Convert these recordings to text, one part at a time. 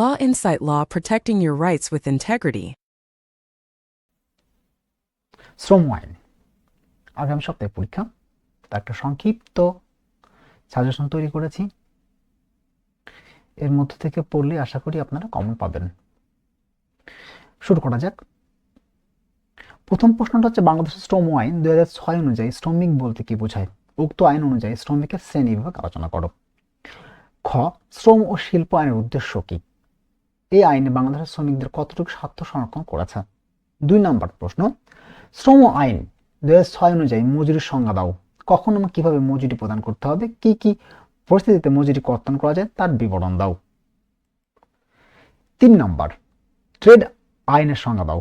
Law Insight Law Protecting Your Rights with Integrity. শ্রম আইন আগামী সপ্তাহে পরীক্ষা তার একটা সংক্ষিপ্ত সাজেশন তৈরি করেছি এর মধ্য থেকে পড়লে আশা করি আপনারা কমন পাবেন শুরু করা যাক প্রথম প্রশ্নটা হচ্ছে বাংলাদেশের শ্রম আইন হাজার ছয় অনুযায়ী শ্রমিক বলতে কি বোঝায়? উক্ত আইন অনুযায়ী শ্রমিকের শ্রেণি বিভাগ আলোচনা করো। খ, শ্রম ও শিল্প আইনের উদ্দেশ্য কি? এই আইনে বাংলাদেশের শ্রমিকদের কতটুকু স্বার্থ সংরক্ষণ করেছে? দুই নম্বর প্রশ্ন, শ্রম আইন হাজার ছয় অনুযায়ী মজুরির সংজ্ঞা দাও। কখন এবং কীভাবে মজুরি প্রদান করতে হবে? কি কি পরিস্থিতিতে মজুরি কর্তন করা যায় তার বিবরণ দাও। তিন নম্বর, ট্রেড আইনের সংজ্ঞা দাও।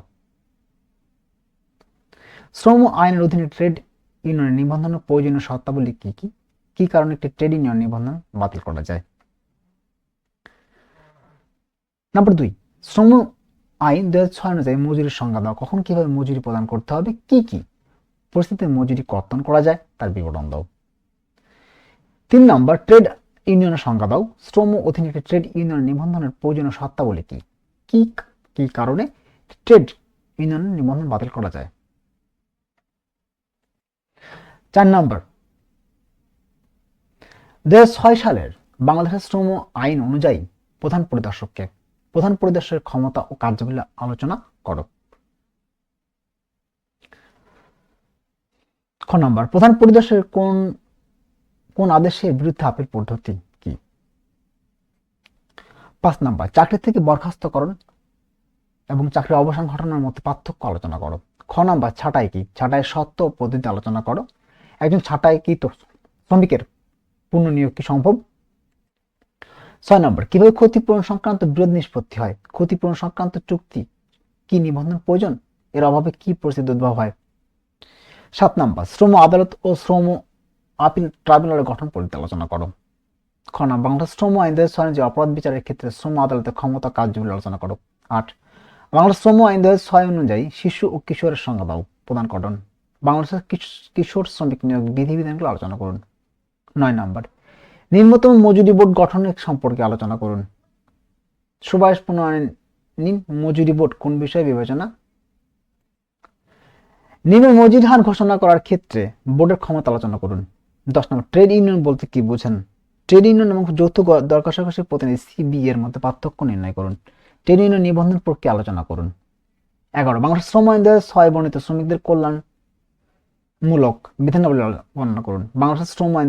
শ্রম আইনের অধীনে ট্রেড ইউনিয়নের নিবন্ধনের প্রয়োজনীয় শর্তাবলী কি কি? কি কারণে একটি ট্রেড ইউনিয়ন নিবন্ধন বাতিল করা যায়? নাম্বার দুই, শ্রম আইন দু হাজার ছয় অনুযায়ী মজুরির সংজ্ঞা দাও। কখন কীভাবে মজুরি প্রদান করতে হবে? কি কি পরিস্থিতিতে মজুরি কর্তন করা যায় তার বিবরণ দাও। তিন নম্বর, ট্রেড ইউনিয়নের সংজ্ঞা দাও। শ্রম অধীনে একটি ট্রেড ইউনিয়ন নিবন্ধনের প্রয়োজনীয় শর্তাবলী কি? কি কি কারণে ট্রেড ইউনিয়নের নিবন্ধন বাতিল করা যায়? চার নম্বর দু ছয় সালের বাংলাদেশের শ্রম আইন অনুযায়ী প্রধান পরিদর্শককে প্রধান পরিদর্শকের ক্ষমতা ও কার্যাবলী আলোচনা করো। খ নম্বর, প্রধান পরিদর্শকের কোন কোন আদেশের বিরুদ্ধে আপিল পদ্ধতি কি? পাঁচ নম্বর, চাকরি থেকে বরখাস্ত বরখাস্তকরণ এবং চাকরির অবসান ঘটনার মধ্যে পার্থক্য আলোচনা করো। খ নম্বর, ছাঁটাই কি? ছাঁটাই সত্য পদ্ধতি আলোচনা করো। একজন ছাঁটাই কি শ্রমিকের পূর্ণ নিয়োগ কি সম্ভব? ছয় নম্বর, কীভাবে ক্ষতিপূরণ সংক্রান্ত বিরোধ নিষ্পত্তি হয়? ক্ষতিপূরণ সংক্রান্ত চুক্তি কি নিবন্ধন প্রয়োজন? এর অভাবে কি পরিস্থিতি উদ্ভব হয়? সাত নম্বর, শ্রম আদালত ও শ্রম আপিল ট্রাইব্যুনালের গঠন পর্যালোচনা করো। খ নম্বর, বাংলাদেশ শ্রম আইন দুই ছয় যে অপরাধ বিচারের ক্ষেত্রে শ্রম আদালতের ক্ষমতা কার্যগুলি আলোচনা করো। আট, বাংলাদেশ শ্রম আইন ছয় অনুযায়ী শিশু ও কিশোরের সংজ্ঞা দাও। প্রদান করুন বাংলাদেশের কিশোর শ্রমিক নিয়োগ বিধিবিধানগুলো আলোচনা করুন। নয় নম্বর নিম্নতম মজুরি বোর্ড গঠনের সম্পর্কে আলোচনা করুন। সুভাষ প্রণয়ন নিন, মজুরি বোর্ড কোন বিষয়ে বিবেচনা? নিম্ন মজুরি হার ঘোষণা করার ক্ষেত্রে বোর্ডের ক্ষমতা আলোচনা করুন। দশ নম্বর, ট্রেড ইউনিয়ন বলতে কি বোঝেন? ট্রেড ইউনিয়ন এবং যৌথ দরকাশাকশি প্রতিনিধি সিবি এর মধ্যে পার্থক্য নির্ণয় করুন। ট্রেড ইউনিয়ন নিবন্ধন প্রক্রিয়া আলোচনা করুন। এগারো, বাংলাদেশ শ্রম আইন ছয় বর্ণিত শ্রমিকদের কল্যাণ মূলক বিধানাবলী বর্ণনা করুন। বাংলাদেশের শ্রম আইন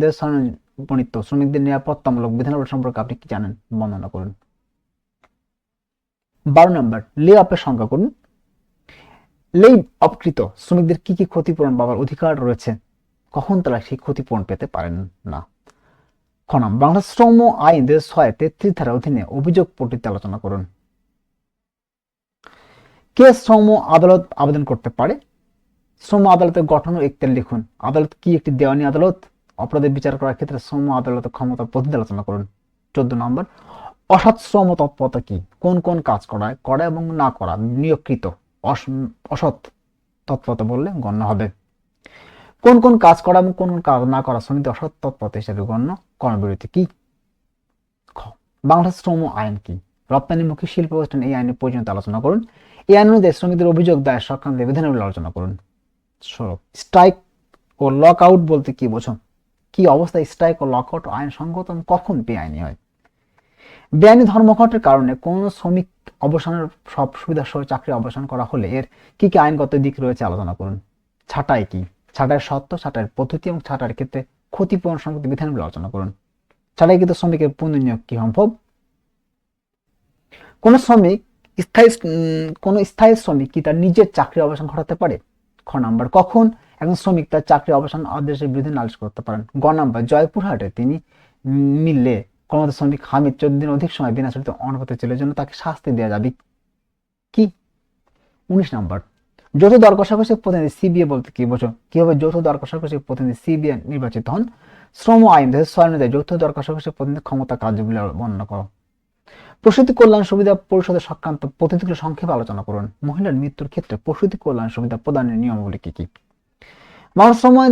বর্ণিত শ্রমিকদের নিরাপত্তামূলক বিধানাবলী সম্পর্কে আপনি কি জানেন? বর্ণনা করুন। বারো নম্বর লে আপের সংখ্যা করুন। লেই অপকৃত শ্রমিকদের কি কি ক্ষতিপূরণ পাওয়ার অধিকার রয়েছে? কখন তারা সেই ক্ষতিপূরণ পেতে পারেন না? খনাম বাংলাদেশ শ্রম আইন দুই ছয় তেত্রিশ ধারার অধীনে অভিযোগ পট্টিতে আলোচনা করুন। কে শ্রম আদালত আবেদন করতে পারে? শ্রম আদালতের গঠন ও ইখতিয়ার লিখুন। আদালত কি একটি দেওয়ানি আদালত? অপরাধের বিচার করার ক্ষেত্রে শ্রম আদালতের ক্ষমতা পদ্ধতি আলোচনা করুন। চোদ্দ নম্বর, অসৎ শ্রম তৎপরতা কি? কোন কোন কাজ করায় করা এবং না করা নিয়োগকৃত? অসৎ তৎপরতা বললে গণ্য হবে। কোন কোন কাজ করা এবং কোন কোন কাজ না করা শ্রমিকদের অসৎ তৎপরতা হিসেবে গণ্য কর্মবিরতি কি? বাংলাদেশ শ্রম আইন কি? রপ্তানিমুখী শিল্প প্রতিষ্ঠান এই আইনের পর্যন্ত আলোচনা করুন। এই আইন অনুযায়ী শ্রমিকদের অভিযোগ দায়ের সংক্রান্ত বিধানাবলী আলোচনা করুন। স্ট্রাইক ও লক আউট বলতে কি বোঝো কি অবস্থায় স্ট্রাইক ও লক আউট আইন সংগত কখন বেআইনি হয়? বেআইনি ধর্মঘটের কারণে কোন শ্রমিক অবসানের সব সুবিধা সহ চাকরি অবসান করা হলে এর কি কি আইনগত দিক রয়েছে আলোচনা করুন। ছাঁটাই কি? ছাঁটাইয়ের সত্য ছাঁটাইয়ের পদ্ধতি এবং ছাঁটাইয়ের ক্ষেত্রে ক্ষতিপূরণ সংক্রান্ত বিধানগুলো আলোচনা করুন। ছাটাই কিন্তু শ্রমিকের পুনর্নিয়োগ কি সম্ভব? কোন শ্রমিক স্থায়ী কোন স্থায়ী শ্রমিক কি তার নিজের চাকরি অবসান ঘটাতে পারে? খ নাম্বার, কখন? একজন শ্রমিক তার চাকরি অবসান আদেশের বিরুদ্ধে নালিশ করতে পারেন। গ নাম্বার, জয়পুরহাটে তিনি মিললে কর্মরত শ্রমিক হামিদ চোদ্দ দিন অধিক সময় বিনা শুল্কে অনুপথে ছিল জন্য তাকে শাস্তি দেওয়া যাবে কি? উনিশ নাম্বার, যৌথ দর কষাকষি প্রতিনিধি সিবিএ বলতে কি বোঝো? কীভাবে যৌথ দর কষাকষি প্রতিনিধি সিবিএ নির্বাচিত হন? শ্রম আইন দু ছয় অনুযায়ী যৌথ দর প্রতিনিধি ক্ষমতা কার্যগুলি বর্ণনা করো। প্রসূতি কল্যাণ সুবিধা পরিষদের সংক্রান্ত পদ্ধতিগুলো সংক্ষেপে আলোচনা করুন। মহিলার মৃত্যুর ক্ষেত্রে প্রসূতি কল্যাণ সুবিধা প্রদানের নিয়মগুলি কি কি? মানুষ শ্রম আইন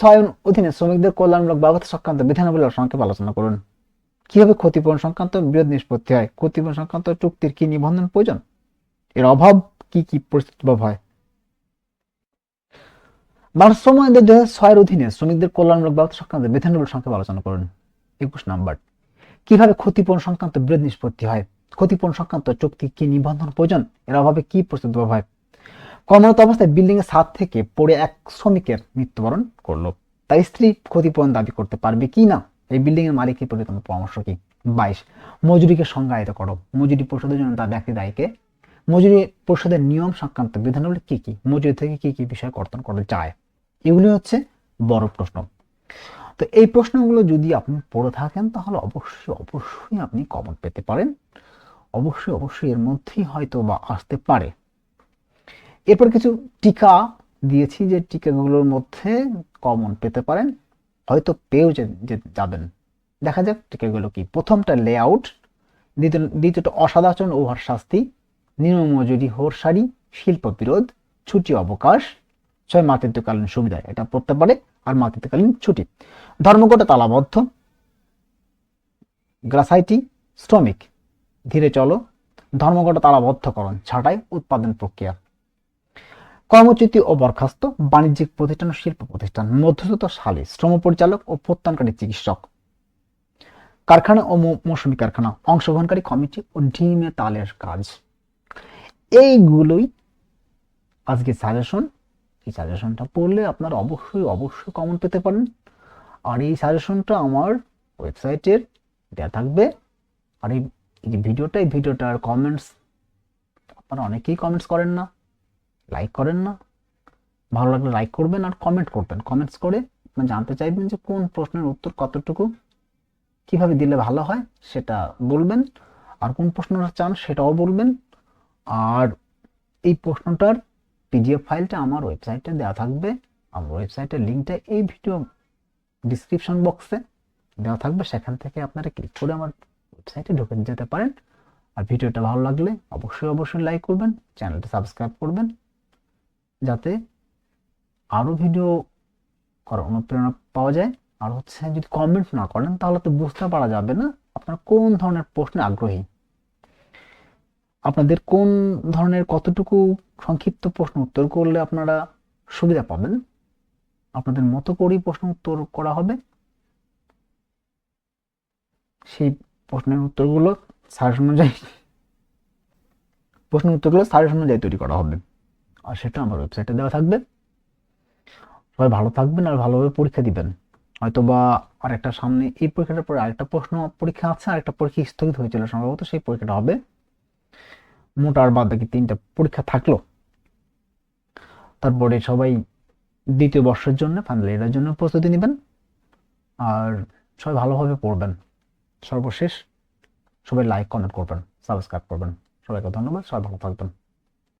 ছয় অধীনে শ্রমিকদের কল্যাণমূলক ব্যবস্থা সংক্রান্ত বিধানাবলী সংক্ষেপে আলোচনা করুন। কীভাবে ক্ষতিপূরণ সংক্রান্ত বিরোধ নিষ্পত্তি হয়? ক্ষতিপূরণ সংক্রান্ত চুক্তির কি নিবন্ধন প্রয়োজন? এর অভাব কি কি পরিস্থিতি হয় আইন দুই হাজার ছয়ের অধীনে শ্রমিকদের কল্যাণমূলক ব্যবস্থা সংক্রান্ত সংক্ষেপে আলোচনা করুন। একুশ নাম্বার। কীভাবে ক্ষতিপূরণ সংক্রান্ত বিরোধ নিষ্পত্তি হয়? ক্ষতিপূরণ সংক্রান্ত চুক্তি কি নিবন্ধন প্রয়োজন? এর অভাবে কি পরিস্থিতি অভাব হয় কর্মরত অবস্থায় বিল্ডিং এর ছাদ থেকে পড়ে এক শ্রমিকের মৃত্যুবরণ করল। তার স্ত্রী ক্ষতিপূরণ দাবি করতে পারবে কি না? এই বিল্ডিং এর মালিকের প্রতি তোমার পরামর্শ কি? বাইশ, মজুরিকে সংজ্ঞায়িত করো। মজুরি পরিশোধের জন্য তার ব্যক্তি দায়ীকে মজুরি পরিশোধের নিয়ম সংক্রান্ত বিধানগুলি কি কি? মজুরি থেকে কি কি বিষয় কর্তন করা যায়? এগুলি হচ্ছে বড় প্রশ্ন। তো এই প্রশ্নগুলো যদি আপনি পড়ে থাকেন, তাহলে অবশ্যই অবশ্যই আপনি কমন পেতে পারেন। অবশ্যই অবশ্যই এর মধ্যেই হয়তো বা আসতে পারে। এরপর কিছু টিকা দিয়েছি যে টিকাগুলোর মধ্যে কমন পেতে পারেন, হয়তো পেয়েও যাবেন। দেখা যাক টিকাগুলো কি। প্রথমটা লেআউট দ্বিতীয় দ্বিতীয়টা অসাধাচরণ ওভার শাস্তি নিম্ন মজুরি হোরসারি শিল্প বিরোধ, ছুটি অবকাশ, ছয় মাতৃত্বকালীন সুবিধা, এটা পড়তে পারে, আর মাতৃত্বকালীন ছুটি। ধর্মঘটে তালাবদ্ধ, গ্রাসাইটি, শ্রমিক, ধীরে চলো, ধর্মঘট তালাবদ্ধকরণ, ছাঁটাই, উৎপাদন প্রক্রিয়া। কর্মচ্যুতি ও বরখাস্ত, বাণিজ্যিক প্রতিষ্ঠান ও শিল্প প্রতিষ্ঠান, মধ্যস্থ সালে শ্রম পরিচালক ও প্রত্যানকারী চিকিৎসক। কারখানা ও মৌসুমী কারখানা, অংশগ্রহণকারী কমিটি ও ডিমে তালের কাজ। এইগুলোই আজকে সাজেশন এই সাজেশনটা পড়লে আপনারা অবশ্যই অবশ্যই কমন পেতে পারেন। আর এই সাজেশনটা আমার ওয়েবসাইটের দেওয়া থাকবে। আর এই এই যে ভিডিওটা, এই ভিডিওটার কমেন্টস আপনারা অনেকেই কমেন্টস করেন না। লাইক করেন না। ভালো লাগলে লাইক করবেন আর কমেন্ট করবেন। কমেন্টস করে আপনারা জানতে চাইবেন যে কোন প্রশ্নের উত্তর কতটুকু, কীভাবে দিলে ভালো হয় সেটা বলবেন। আর কোন প্রশ্নটা চান সেটাও বলবেন। আর এই প্রশ্নটার পিডিএফ ফাইলটা আমার ওয়েবসাইটে দেওয়া থাকবে। আমার ওয়েবসাইটের লিঙ্কটা এই ভিডিও ডিসক্রিপশন বক্সে দেওয়া থাকবে। সেখান থেকে আপনারা ক্লিক করে আমার ওয়েবসাইটে ঢুকে যেতে পারেন। আর ভিডিওটা ভালো লাগলে অবশ্যই অবশ্যই লাইক করবেন। চ্যানেলটা সাবস্ক্রাইব করবেন। যাতে আরও ভিডিও করার অনুপ্রেরণা পাওয়া যায়। আর হচ্ছে যদি কমেন্ট না করেন, তাহলে তো বুঝতে পারা যাবে না আপনার কোন ধরনের প্রশ্নে আগ্রহী। আপনাদের কোন ধরনের কতটুকু সংক্ষিপ্ত প্রশ্ন উত্তর করলে আপনারা সুবিধা পাবেন? আপনাদের মতো করেই প্রশ্ন উত্তর করা হবে। সেই প্রশ্নের উত্তরগুলো সাজেশন অনুযায়ী প্রশ্নের উত্তরগুলো সাজেশন অনুযায়ী তৈরি করা হবে। আর সেটা আমার ওয়েবসাইটে দেওয়া থাকবে। সবাই ভালো থাকবেন আর ভালোভাবে পরীক্ষা দিবেন। হয়তো বা আরেকটা সামনে এই পরীক্ষাটার পরে আরেকটা প্রশ্ন পরীক্ষা আছে, আরেকটা পরীক্ষা স্থগিত হয়েছিল সম্ভবত, সেই পরীক্ষাটা হবে। মোট আর বাদ বাকি তিনটা পরীক্ষা থাকল। তারপরে সবাই দ্বিতীয় বর্ষের জন্য ফাইনাল ইয়ারের জন্য প্রস্তুতি নেবেন। আর সবাই ভালোভাবে পড়বেন। সর্বশেষ সবাই লাইক কমেন্ট করবেন সাবস্ক্রাইব করবেন। সবাইকে ধন্যবাদ, সবাই ভালো থাকবেন।